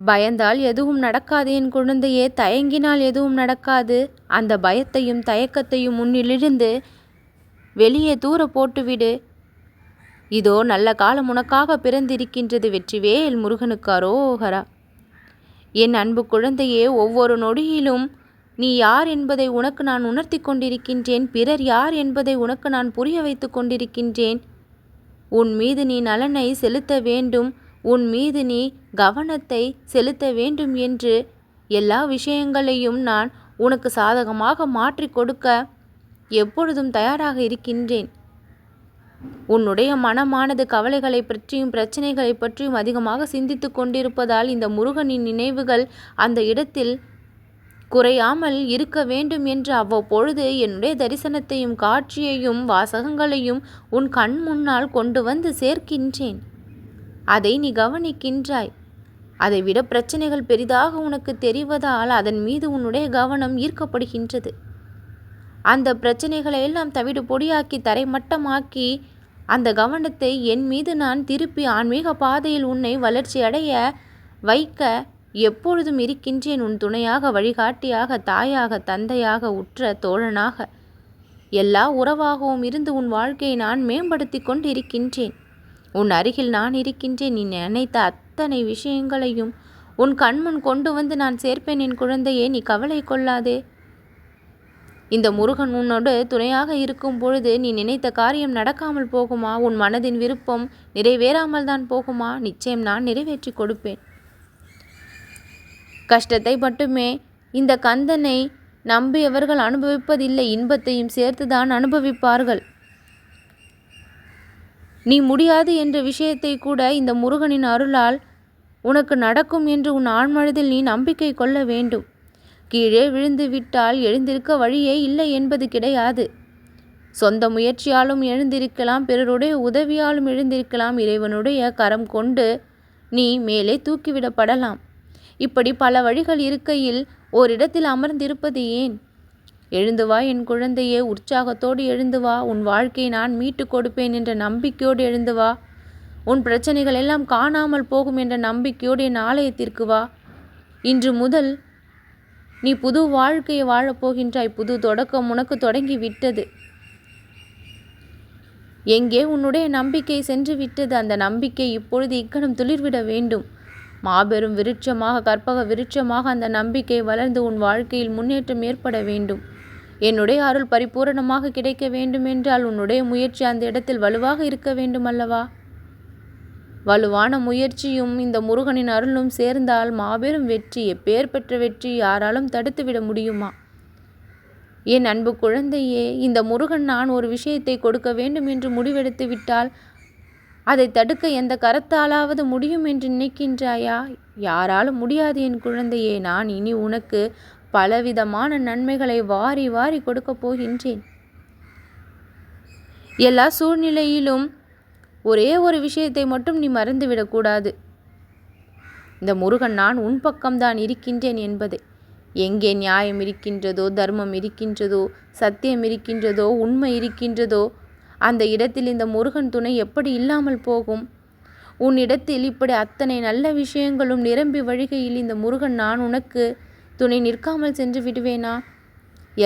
பயந்தால் எதுவும் நடக்காது என் குழந்தையே தயங்கினால் எதுவும் நடக்காது. அந்த பயத்தையும் தயக்கத்தையும் முன்னிலிருந்து வெளியே தூர போட்டுவிடு. இதோ நல்ல காலம் உனக்காக பிறந்திருக்கின்றது வெற்றிவேல் முருகனுக்கு அரோகரா என் அன்பு குழந்தையே ஒவ்வொரு நொடியிலும் நீ யார் என்பதை உனக்கு நான் உணர்த்தி கொண்டிருக்கின்றேன். பிறர் யார் என்பதை உனக்கு நான் புரிய வைத்து கொண்டிருக்கின்றேன். உன் மீது நீ நலனை செலுத்த வேண்டும். உன் மீது நீ கவனத்தை செலுத்த வேண்டும் என்று எல்லா விஷயங்களையும் நான் உனக்கு சாதகமாக மாற்றி கொடுக்க எப்பொழுதும் தயாராக இருக்கின்றேன். உன்னுடைய மனமானது கவலைகளை பற்றியும் பிரச்சனைகளை பற்றியும் அதிகமாக சிந்தித்து கொண்டிருப்பதால் இந்த முருகனின் நினைவுகள் அந்த இடத்தில் குறையாமல் இருக்க வேண்டும் என்று அவ்வப்பொழுது என்னுடைய தரிசனத்தையும் காட்சியையும் வாசகங்களையும் உன் கண் முன்னால் கொண்டு வந்து சேர்க்கின்றேன். அதை நீ கவனிக்கின்றாய். அதைவிட பிரச்சனைகள் பெரிதாக உனக்கு தெரிவதால் அதன் மீது உன்னுடைய கவனம் ஈர்க்கப்படுகின்றது. அந்த பிரச்சனைகளை எல்லாம் தவிடு பொடியாக்கி தரைமட்டமாக்கி அந்த கவனத்தை என் மீது நான் திருப்பி ஆன்மீக பாதையில் உன்னை வளர்ச்சி அடைய வைக்க எப்பொழுதும் இருக்கின்றேன் உன் துணையாக வழிகாட்டியாக தாயாக தந்தையாக உற்ற தோழனாக. எல்லா உறவாகவும் இருந்து உன் வாழ்க்கையை நான் மேம்படுத்தி கொண்டு இருக்கின்றேன் உன் அருகில் நான் இருக்கின்றேன். நீ நினைத்த அத்தனை விஷயங்களையும் உன் கண்முன் கொண்டு வந்து நான் சேர்ப்பேன். என் குழந்தையே நீ கவலை கொள்ளாதே. இந்த முருகன் உன்னோடு துணையாக இருக்கும் பொழுது நீ நினைத்த காரியம் நடக்காமல் போகுமா? உன் மனதின் விருப்பம் நிறைவேறாமல் தான் போகுமா? நிச்சயம் நான் நிறைவேற்றி கொடுப்பேன். கஷ்டத்தை மட்டுமே இந்த கந்தனை நம்பியவர்கள் அனுபவிப்பதில்லை. இன்பத்தையும் சேர்த்துதான் அனுபவிப்பார்கள். நீ முடியாது என்ற விஷயத்தை கூட இந்த முருகனின் அருளால் உனக்கு நடக்கும் என்று உன் ஆண்மனதில் நீ நம்பிக்கை கொள்ள வேண்டும். கீழே விழுந்து விட்டால் எழுந்திருக்க வழியே இல்லை என்பது கிடையாது. சொந்த முயற்சியாலும் எழுந்திருக்கலாம் பிறருடைய உதவியாலும் எழுந்திருக்கலாம் இறைவனுடைய கரம் கொண்டு நீ மேலே தூக்கிவிடப்படலாம். இப்படி பல வழிகள் இருக்கையில் ஓரிடத்தில் அமர்ந்திருப்பது ஏன்? எழுந்து வா என் குழந்தையே உற்சாகத்தோடு எழுந்து வா. உன் வாழ்க்கையை நான் மீட்டு கொடுப்பேன் என்ற நம்பிக்கையோடு எழுந்து வா. உன் பிரச்சனைகள் எல்லாம் காணாமல் போகும் என்ற நம்பிக்கையோடு என் ஆலயத்திற்கு வா. இன்று முதல் நீ புது வாழ்க்கையை வாழப்போகின்றாய் புது தொடக்கம் உனக்கு தொடங்கி விட்டது. எங்கே உன்னுடைய நம்பிக்கை சென்று விட்டது? அந்த நம்பிக்கை இப்பொழுது இக்கணம் துளிர்விட வேண்டும். மாபெரும் விருட்சமாக கற்பக விருட்சமாக அந்த நம்பிக்கை வளர்ந்து உன் வாழ்க்கையில் முன்னேற்றம் ஏற்பட வேண்டும். என்னுடைய அருள் பரிபூரணமாக கிடைக்க வேண்டுமென்றால் உன்னுடைய முயற்சி அந்த இடத்தில் வலுவாக இருக்க வேண்டும் அல்லவா வலுவான முயற்சியும் இந்த முருகனின் அருளும் சேர்ந்தால் மாபெரும் வெற்றி எப்பேர் பெற்ற வெற்றி யாராலும் தடுத்துவிட முடியுமா? என் அன்பு குழந்தையே இந்த முருகன் நான் ஒரு விஷயத்தை கொடுக்க வேண்டும் என்று முடிவெடுத்து விட்டால் அதை தடுக்க எந்த கரத்தாலாவது முடியும் என்று நினைக்கின்றாயா? யாராலும் முடியாது என் குழந்தையே நான் இனி உனக்கு பலவிதமான நன்மைகளை வாரி வாரி கொடுக்கப் போகின்றேன். எல்லா சூழ்நிலையிலும் ஒரே ஒரு விஷயத்தை மட்டும் நீ மறந்துவிடக்கூடாது இந்த முருகன் நான் உன் பக்கம்தான் இருக்கின்றேன் என்பதை. எங்கே நியாயம் இருக்கின்றதோ தர்மம் இருக்கின்றதோ சத்தியம் இருக்கின்றதோ உண்மை இருக்கின்றதோ அந்த இடத்தில் இந்த முருகன் துணை எப்படி இல்லாமல் போகும்? உன்னிடத்தில் இப்படி அத்தனை நல்ல விஷயங்களும் நிரம்பி வழிகையில் இந்த முருகன் நான் உனக்கு துணை நிற்காமல் சென்று விடுவேனா?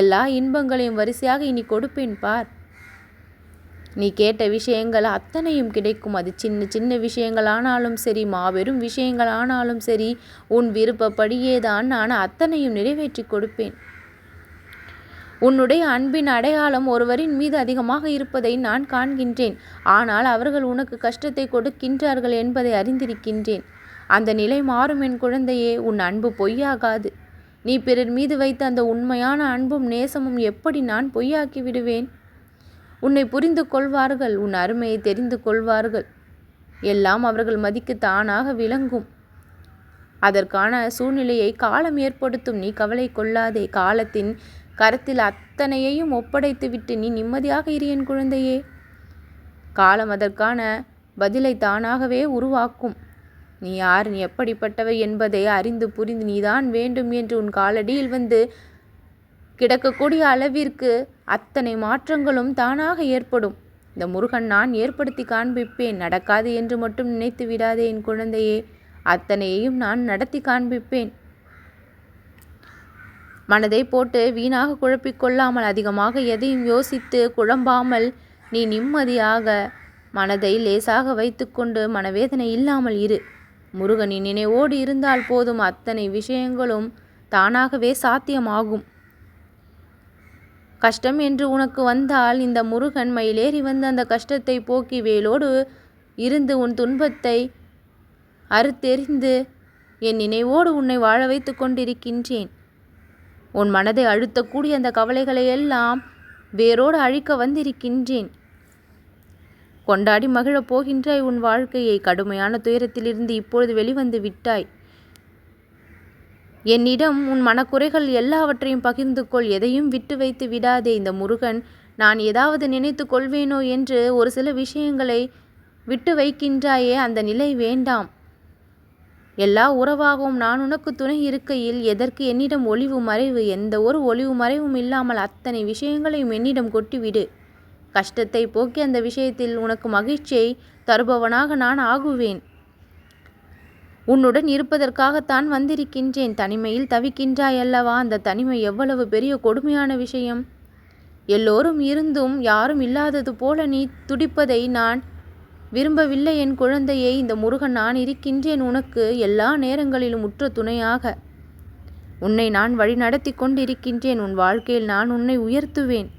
எல்லா இன்பங்களையும் வரிசையாக இனி கொடுப்பேன் பார். நீ கேட்ட விஷயங்கள் அத்தனையும் கிடைக்கும். அது சின்ன சின்ன விஷயங்கள் ஆனாலும் சரி மாபெரும் விஷயங்கள் ஆனாலும் சரி உன் விருப்பப்படியே தான் நான் அத்தனையும் நிறைவேற்றி கொடுப்பேன். உன்னுடைய அன்பின் அடையாளம் ஒருவரின் மீது அதிகமாக இருப்பதை நான் காண்கின்றேன். ஆனால் அவர்கள் உனக்கு கஷ்டத்தை கொடுக்கின்றார்கள் என்பதை அறிந்திருக்கின்றேன். அந்த நிலை மாறும் என் குழந்தையே உன் அன்பு பொய்யாகாது. நீ பிறர் மீது வைத்த அந்த உண்மையான அன்பும் நேசமும் எப்படி நான் பொய்யாக்கி விடுவேன்? உன்னை புரிந்து கொள்வார்கள் உன் அருமையை தெரிந்து கொள்வார்கள். எல்லாம் அவர்கள் மதிக்கு தானாக விளங்கும். அதற்கான சூழ்நிலையை காலம் ஏற்படுத்தும் நீ கவலை கொள்ளாதே. காலத்தின் கரத்தில் அத்தனையையும் ஒப்படைத்துவிட்டு நீ நிம்மதியாக இரு என் குழந்தையே. காலம் அதற்கான பதிலை தானாகவே உருவாக்கும். நீ யார்? நீ எப்படிப்பட்டவை என்பதை அறிந்து புரிந்து நீதான் வேண்டும் என்று உன் காலடியில் வந்து கிடக்கக்கூடிய அளவிற்கு அத்தனை மாற்றங்களும் தானாக ஏற்படும். இந்த முருகன் நான் ஏற்படுத்தி காண்பிப்பேன். நடக்காது என்று மட்டும் நினைத்து விடாதே என் குழந்தையே. அத்தனையையும் நான் நடத்தி காண்பிப்பேன். மனதை போட்டு வீணாக குழப்பிக்கொள்ளாமல் அதிகமாக எதையும் யோசித்து குழம்பாமல் நீ நிம்மதியாக மனதை லேசாக வைத்துக்கொண்டு மனவேதனை இல்லாமல் இரு. முருகனின் நினைவோடு இருந்தால் போதும். அத்தனை விஷயங்களும் தானாகவே சாத்தியமாகும். கஷ்டம் என்று உனக்கு வந்தால் இந்த முருகன் மயிலேறி வந்து அந்த கஷ்டத்தை போக்கி வேலோடு இருந்து உன் துன்பத்தை அறுத்தெறிந்து என் நினைவோடு உன்னை வாழ வைத்து கொண்டிருக்கின்றேன். உன் மனதை அழுத்தக்கூடிய அந்த கவலைகளை எல்லாம் வேரோடு அழிக்க வந்திருக்கின்றேன். கொண்டாடி மகிழப் போகின்றாய் உன் வாழ்க்கையை. கடுமையான துயரத்திலிருந்து இப்பொழுது வெளிவந்து விட்டாய். என்னிடம் உன் மனக்குறைகள் எல்லாவற்றையும் பகிர்ந்து கொள். எதையும் விட்டு வைத்து விடாதே. இந்த முருகன் நான் ஏதாவது நினைத்து கொள்வேனோ என்று ஒரு சில விஷயங்களை விட்டு வைக்கின்றாயே. அந்த நிலை வேண்டாம். எல்லா உறவாகவும் நான் உனக்கு துணை இருக்கையில் எதற்கு என்னிடம் ஒளிவு மறைவு? எந்த ஒரு ஒளிவு மறைவும் இல்லாமல் அத்தனை விஷயங்களையும் என்னிடம் கொட்டிவிடு. கஷ்டத்தை போக்கி அந்த விஷயத்தில் உனக்கு மகிழ்ச்சியை தருபவனாக நான் ஆகுவேன். உன்னுடன் இருப்பதற்காகத்தான் வந்திருக்கின்றேன். தனிமையில் தவிக்கின்றாய் அல்லவா அந்த தனிமை எவ்வளவு பெரிய கொடுமையான விஷயம். எல்லோரும் இருந்தும் யாரும் இல்லாதது போல நீ துடிப்பதை நான் விரும்பவில்லை. என் குழந்தையை இந்த முருகன் நான் இருக்கின்றேன் உனக்கு எல்லா நேரங்களிலும் உற்ற துணையாக. உன்னை நான் வழிநடத்தி கொண்டிருக்கின்றேன். உன் வாழ்க்கையில் நான் உன்னை உயர்த்துவேன்.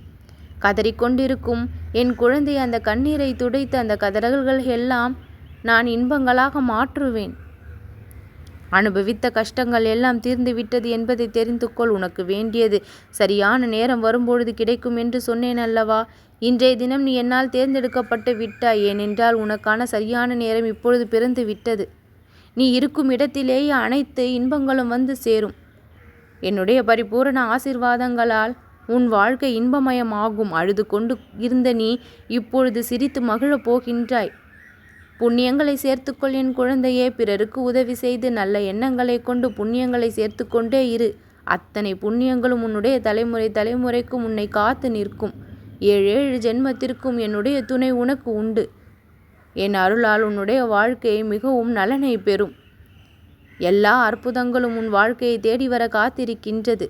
கதறிக்கொண்டிருக்கும். என் குழந்தை அந்த கண்ணீரை துடைத்து அந்த கதறல்கள் எல்லாம் நான் இன்பங்களாக மாற்றுவேன். அனுபவித்த கஷ்டங்கள் எல்லாம் தீர்ந்து விட்டது என்பதை தெரிந்து கொள். உனக்கு வேண்டியது சரியான நேரம் வரும்பொழுது கிடைக்கும் என்று சொன்னேன் அல்லவா? இன்றைய தினம் நீ என்னால் தேர்ந்தெடுக்கப்பட்டு விட்டாய். ஏனென்றால் உனக்கான சரியான நேரம் இப்பொழுது பிறந்து விட்டது. நீ இருக்கும் இடத்திலேயே அனைத்து இன்பங்களும் வந்து சேரும். என்னுடைய பரிபூரண ஆசிர்வாதங்களால் உன் வாழ்க்கை இன்பமயமாகும். அழுது கொண்டு இருந்த நீ இப்பொழுது சிரித்து மகிழப் போகின்றாய். புண்ணியங்களை சேர்த்துக்கொள் என் குழந்தையே. பிறருக்கு உதவி செய்து நல்ல எண்ணங்களை கொண்டு புண்ணியங்களை சேர்த்து கொண்டே இரு. அத்தனை புண்ணியங்களும் உன்னுடைய தலைமுறை தலைமுறைக்கும் உன்னை காத்து நிற்கும். ஏழேழு ஜென்மத்திற்கும் என்னுடைய துணை உனக்கு உண்டு. என் அருளால் உன்னுடைய வாழ்க்கையை மிகவும் நலனை பெறும். எல்லா அற்புதங்களும் உன் வாழ்க்கையை தேடி வர காத்திருக்கின்றது.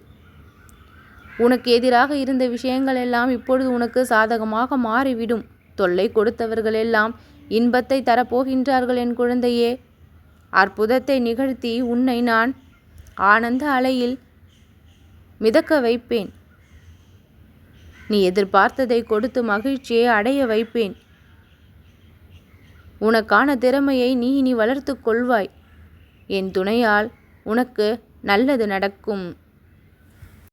உனக்கு எதிராக இருந்த விஷயங்கள் எல்லாம் இப்பொழுது உனக்கு சாதகமாக மாறிவிடும். தொல்லை கொடுத்தவர்கள் எல்லாம் இன்பத்தை தரப்போகின்றார்கள் என் குழந்தையே. அற்புதத்தை நிகழ்த்தி உன்னை நான் ஆனந்த அலையில் மிதக்க வைப்பேன். நீ எதிர்பார்த்ததை கொடுத்து மகிழ்ச்சியை அடைய வைப்பேன். உனக்கான திறமையை நீ இனி வளர்த்து கொள்வாய். என் துணையால் உனக்கு நல்லது நடக்கும்.